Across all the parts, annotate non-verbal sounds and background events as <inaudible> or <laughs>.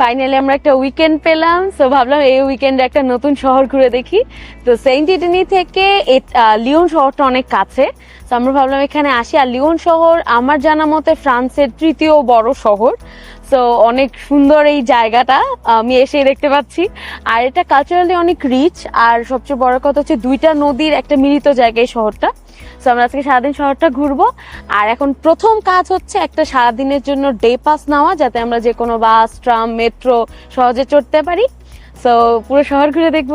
Finally আমরা একটা weekend পেলাম সো ভাবলাম এই উইকেন্ডে একটা নতুন শহর ঘুরে দেখি। তো সেন্ট ইটেনি থেকে লিওন শহরটা অনেক কাছে তো আমরা ভাবলাম এখানে আসি। আর লিওন শহর আমার জানা মতে ফ্রান্সের তৃতীয় বড় শহর। সো অনেক সুন্দর এই জায়গাটা, আমি এসে দেখতে পাচ্ছি। আর এটা কালচারালি অনেক রিচ আর সবচেয়ে বড় কথা হচ্ছে দুইটা নদীর একটা মিলিত জায়গা এই শহরটা। সো আমরা আজকে সারাদিন শহরটা ঘুরবো। আর এখন প্রথম কাজ হচ্ছে একটা সারাদিনের জন্য ডে পাস নেওয়া, যাতে আমরা যে কোনো বাস ট্রাম মেট্রো সহজে চড়তে পারি। সো পুরো শহর ঘুরে দেখব।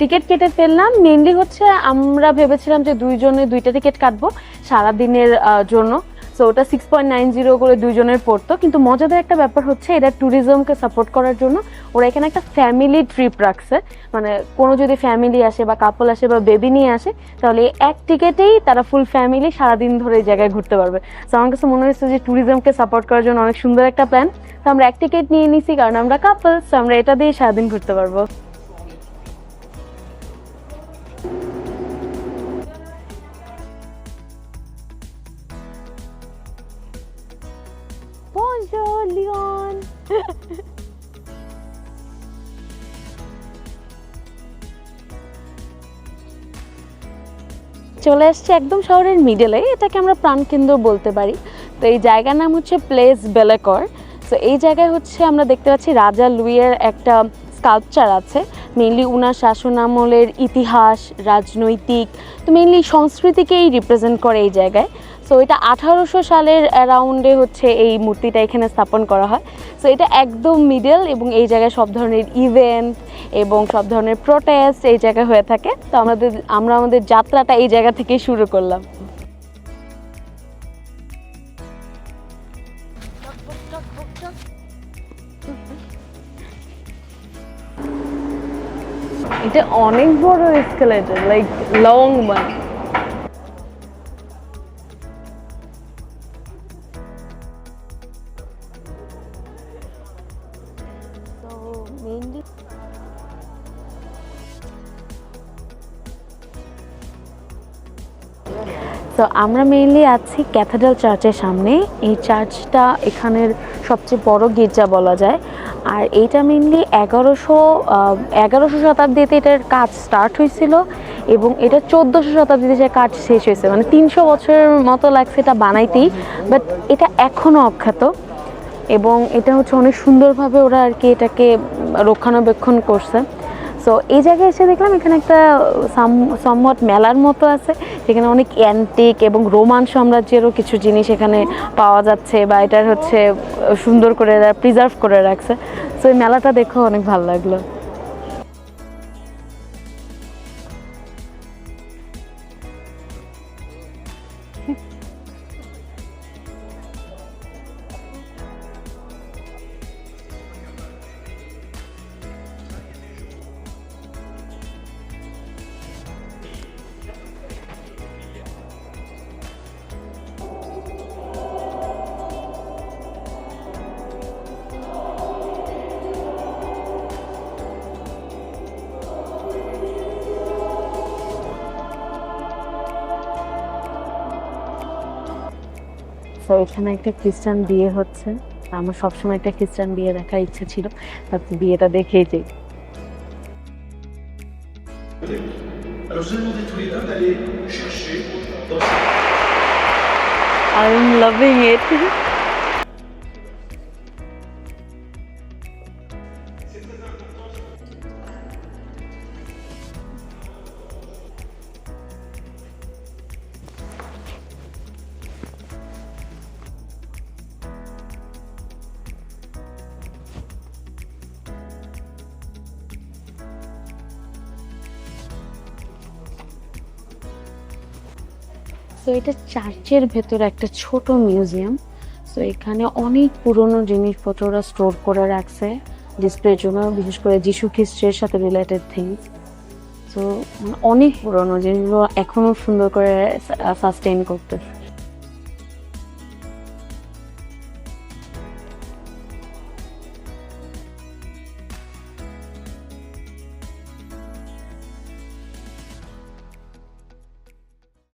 টিকিট কেটে ফেললাম। মেনলি হচ্ছে আমরা ভেবেছিলাম যে দুইজনে দুইটা টিকিট কাটবো। সারাদিনের জন্য। সো ওটা সিক্স পয়েন্ট নাইন জিরো করে দুইজনের পড়তো। কিন্তু মজাদার একটা ব্যাপার হচ্ছে এটা ট্যুরিজমকে সাপোর্ট করার জন্য ওরা এখানে একটা ফ্যামিলি ট্রিপ রাখছে। মানে কোনো যদি ফ্যামিলি আসে বা কাপল আসে বা বেবি নিয়ে আসে, তাহলে এক টিকেটেই তারা ফুল ফ্যামিলি সারাদিন ধরে এই জায়গায় ঘুরতে পারবে। তো আমার কাছে মনে হচ্ছে যে ট্যুরিজমকে সাপোর্ট করার জন্য অনেক সুন্দর একটা প্ল্যান তো আমরা এক টিকিট নিয়ে নিছি, কারণ আমরা কাপল কাপলস আমরা এটা দিয়ে সারাদিন ঘুরতে পারব। Bonjour, Leon. চলে আসছে একদম শহরের মিডলে এটাকে আমরা প্রাণকেন্দ্র বলতে পারি। তো এই জায়গার নাম হচ্ছে প্লেস বেলেকর তো এই জায়গায় হচ্ছে আমরা দেখতে পাচ্ছি রাজা লুইয়ের একটা স্কাল্পচার আছে মেইনলি উনার শাসন আমলের ইতিহাস রাজনৈতিক তো মেইনলি সংস্কৃতিকেই রিপ্রেজেন্ট করে এই জায়গায়। সো এটা আঠারোশো সালের অ্যারাউন্ডে হচ্ছে এই মূর্তিটা এখানে স্থাপন করা হয়। সো এটা একদম মিডল এবং এই জায়গায় সব ধরনের ইভেন্ট এবং সব ধরনের প্রোটেস্ট এই জায়গায় হয়ে থাকে। তো আমাদের, আমরা আমাদের যাত্রাটা এই জায়গা থেকেই শুরু করলাম। এটা অনেক বড় এসকেলেটর লাইক লং ওয়ান তো আমরা মেইনলি আছি ক্যাথেড্রাল চার্চের সামনে। এই চার্চটা এখানের সবচেয়ে বড় গির্জা বলা যায়। আর এইটা মেইনলি এগারোশো এগারোশো শতাব্দীতে এটার কাজ স্টার্ট হয়েছিল এবং এটা চোদ্দোশো শতাব্দীতে যে কাজ শেষ হয়েছে। মানে তিনশো বছরের মতো লাগছে এটা বানাইতেই বাট এটা এখনও অখ্যাত। এবং এটা হচ্ছে অনেক সুন্দরভাবে ওরা আর কি এটাকে রক্ষণাবেক্ষণ করছে। সো এই জায়গায় এসে দেখলাম এখানে একটা সম্মত মেলার মতো আছে। যেখানে অনেক অ্যান্টিক এবং রোমান সাম্রাজ্যেরও কিছু জিনিস এখানে পাওয়া যাচ্ছে বা এটার হচ্ছে সুন্দর করে প্রিজার্ভ করে রাখছে। সো এই মেলাটা দেখেও অনেক ভালো লাগল। তো এখানে একটা খ্রিস্টান বিয়ে হচ্ছে। আমার সবসময় একটা খ্রিস্টান বিয়ে দেখার ইচ্ছে ছিল বিয়েটা দেখেই যাই I'm loving vais <laughs> তো এটা চার্চের ভেতরে একটা ছোট মিউজিয়াম। সো এখানে অনেক পুরনো জিনিসপত্ররা স্টোর করে রাখছে। ডিসপ্লের জন্য, বিশেষ করে যিশু খ্রিস্টের সাথে রিলেটেড থিংস সো অনেক পুরনো জিনিসগুলো এখনও সুন্দর করে সাস্টেন করতেছে।